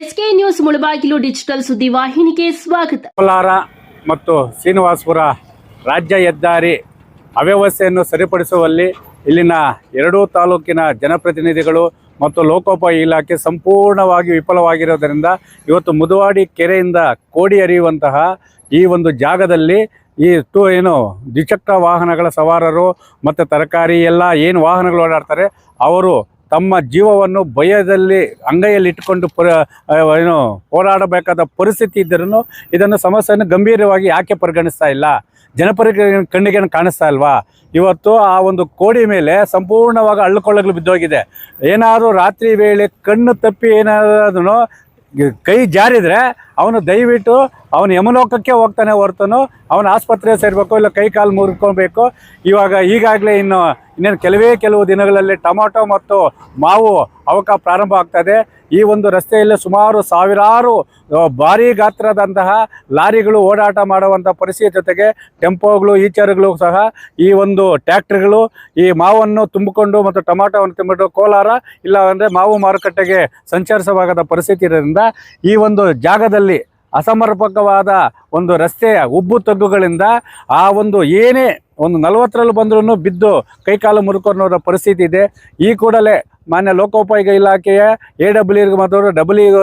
SK news Mulbagal digital ಸುದ್ದಿ ವಾಹಿನಿಗೆ ಸ್ವಾಗತ. ಕೋಲಾರ ಮತ್ತು ಶ್ರೀನಿವಾಸಪುರ ರಾಜ್ಯ ಹೆದ್ದಾರಿ ಅವ್ಯವಸ್ಥೆಯನ್ನು ಸರಿಪಡಿಸುವಲ್ಲಿ ಇಲ್ಲಿನ ಎರಡೂ ತಾಲೂಕಿನ ಜನಪ್ರತಿನಿಧಿಗಳು ಮತ್ತು ಲೋಕೋಪಯೋಗಿ ಇಲಾಖೆ ಸಂಪೂರ್ಣವಾಗಿ ವಿಫಲವಾಗಿರೋದರಿಂದ ಇವತ್ತು ಮುದುವಾಡಿ ಕೆರೆಯಿಂದ ಕೋಡಿ ಹರಿಯುವಂತಹ ಈ ಒಂದು ಜಾಗದಲ್ಲಿ ಈ ಟೂ ಏನು ದ್ವಿಚಕ್ರ ವಾಹನಗಳ ಸವಾರರು ಮತ್ತು ತರಕಾರಿ ಎಲ್ಲ ಏನು ವಾಹನಗಳು ಓಡಾಡ್ತಾರೆ, ಅವರು ತಮ್ಮ ಜೀವವನ್ನು ಭಯದಲ್ಲಿ ಅಂಗೈಯಲ್ಲಿ ಇಟ್ಕೊಂಡು ಪುರ ಏನು ಹೋರಾಡಬೇಕಾದ ಪರಿಸ್ಥಿತಿ ಇದ್ದರೂ ಇದನ್ನು ಸಮಸ್ಯೆಯನ್ನು ಗಂಭೀರವಾಗಿ ಯಾಕೆ ಪರಿಗಣಿಸ್ತಾ ಇಲ್ಲ? ಜನಪರ ಕಣ್ಣಿಗೆ ಕಾಣಿಸ್ತಾ ಇಲ್ವಾ? ಇವತ್ತು ಆ ಒಂದು ಕೋಡಿ ಮೇಲೆ ಸಂಪೂರ್ಣವಾಗಿ ಅಳ್ಕೊಳ್ಳಗಳು ಬಿದ್ದೋಗಿದೆ. ಏನಾದರೂ ರಾತ್ರಿ ವೇಳೆ ಕಣ್ಣು ತಪ್ಪಿ ಏನಾದ್ರೂ ಕೈ ಜಾರಿದ್ರೆ ಅವನು ದಯವಿಟ್ಟು ಅವನು ಯಮಲೋಕಕ್ಕೆ ಹೋಗ್ತಾನೆ ಹೊರತನು. ಅವನು ಆಸ್ಪತ್ರೆ ಸೇರಬೇಕು, ಇಲ್ಲ ಕೈ ಕಾಲು ಮುರ್ಕೊಬೇಕು. ಇವಾಗ ಈಗಾಗಲೇ ಇನ್ನು ಇನ್ನೇನು ಕೆಲವೇ ಕೆಲವು ದಿನಗಳಲ್ಲಿ ಟೊಮಾಟೊ ಮತ್ತು ಮಾವು ಅವಕ ಪ್ರಾರಂಭ ಆಗ್ತದೆ. ಈ ಒಂದು ರಸ್ತೆಯಲ್ಲಿ ಸುಮಾರು ಸಾವಿರಾರು ಭಾರೀ ಗಾತ್ರದಂತಹ ಲಾರಿಗಳು ಓಡಾಟ ಮಾಡುವಂಥ ಪರಿಸ್ಥಿತಿ ಜೊತೆಗೆ ಟೆಂಪೋಗಳು, ಈಚರ್ಗಳು ಸಹ ಈ ಒಂದು ಟ್ಯಾಕ್ಟ್ರಿಗಳು ಈ ಮಾವನ್ನು ತುಂಬಿಕೊಂಡು ಮತ್ತು ಟೊಮಾಟೋವನ್ನು ತುಂಬಿಟ್ಟು ಕೋಲಾರ ಇಲ್ಲ ಅಂದರೆ ಮಾವು ಮಾರುಕಟ್ಟೆಗೆ ಸಂಚರಿಸಬಾಗದ ಪರಿಸ್ಥಿತಿ ಇರೋದ್ರಿಂದ ಈ ಒಂದು ಜಾಗದಲ್ಲಿ ಅಸಮರ್ಪಕವಾದ ಒಂದು ರಸ್ತೆಯ ಉಬ್ಬು ತಗ್ಗುಗಳಿಂದ ಆ ಒಂದು ಏನೇ ಒಂದು ನಲವತ್ತರಲ್ಲಿ ಬಂದರೂ ಬಿದ್ದು ಕೈಕಾಲು ಮುರುಕೊಂಡವರ ಪರಿಸ್ಥಿತಿ ಇದೆ. ಈ ಕೂಡಲೇ ಮಾನ್ಯ ಲೋಕೋಪಯೋಗ ಇಲಾಖೆಯ ಎ ಡಬ್ಲ್ಯೂ ಮತ್ತು ಡಬ್ಲ್ಯೂ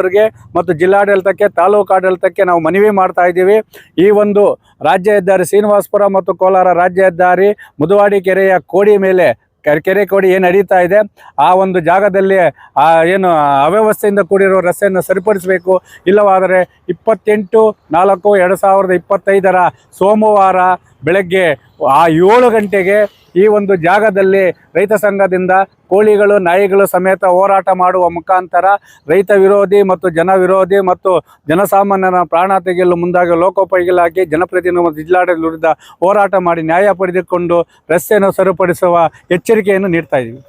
ಮತ್ತು ಜಿಲ್ಲಾಡಳಿತಕ್ಕೆ, ತಾಲೂಕು ಆಡಳಿತಕ್ಕೆ ನಾವು ಮನವಿ ಮಾಡ್ತಾ ಇದ್ದೀವಿ. ಈ ಒಂದು ರಾಜ್ಯ ಹೆದ್ದಾರಿ ಶ್ರೀನಿವಾಸಪುರ ಮತ್ತು ಕೋಲಾರ ರಾಜ್ಯ ಹೆದ್ದಾರಿ ಮುದುವಾಡಿ ಕೆರೆಯ ಕೋಡಿ ಮೇಲೆ ಕೆರೆ- ಕೋಡಿ ಏನು ನಡೀತಾ ಇದೆ? ಆ ಒಂದು ಜಾಗದಲ್ಲಿ, ಆ ಏನು ಅವ್ಯವಸ್ಥೆಯಿಂದ ಕೂಡಿರೋ ರಸ್ತೆಯನ್ನು ಸರಿಪಡಿಸಬೇಕು. ಇಲ್ಲವಾದರೆ ಇಪ್ಪತ್ತೆಂಟು ನಾಲ್ಕು ಎರಡು ಸಾವಿರದ ಇಪ್ಪತ್ತೈದರ ಸೋಮವಾರ ಬೆಳಗ್ಗೆ ಆ ಏಳು ಗಂಟೆಗೆ ಈ ಒಂದು ಜಾಗದಲ್ಲಿ ರೈತ ಸಂಘದಿಂದ ಕೋಳಿಗಳು, ನಾಯಿಗಳು ಸಮೇತ ಹೋರಾಟ ಮಾಡುವ ಮುಖಾಂತರ ರೈತ ವಿರೋಧಿ ಮತ್ತು ಜನ ವಿರೋಧಿ ಮತ್ತು ಜನಸಾಮಾನ್ಯರ ಪ್ರಾಣ ತೆಗೆಯಲು ಮುಂದಾಗಿ ಲೋಕೋಪಯೋಗಿ ಇಲಾಖೆ ಜನಪ್ರತಿನಿಧಿ ಮತ್ತು ಜಿಲ್ಲಾಡಳಿತ ವಿರುದ್ಧ ಹೋರಾಟ ಮಾಡಿ ನ್ಯಾಯ ಪಡೆದುಕೊಂಡು ರಸ್ತೆಯನ್ನು ಸರಿಪಡಿಸುವ ಎಚ್ಚರಿಕೆಯನ್ನು ನೀಡ್ತಾ ಇದ್ದೀವಿ.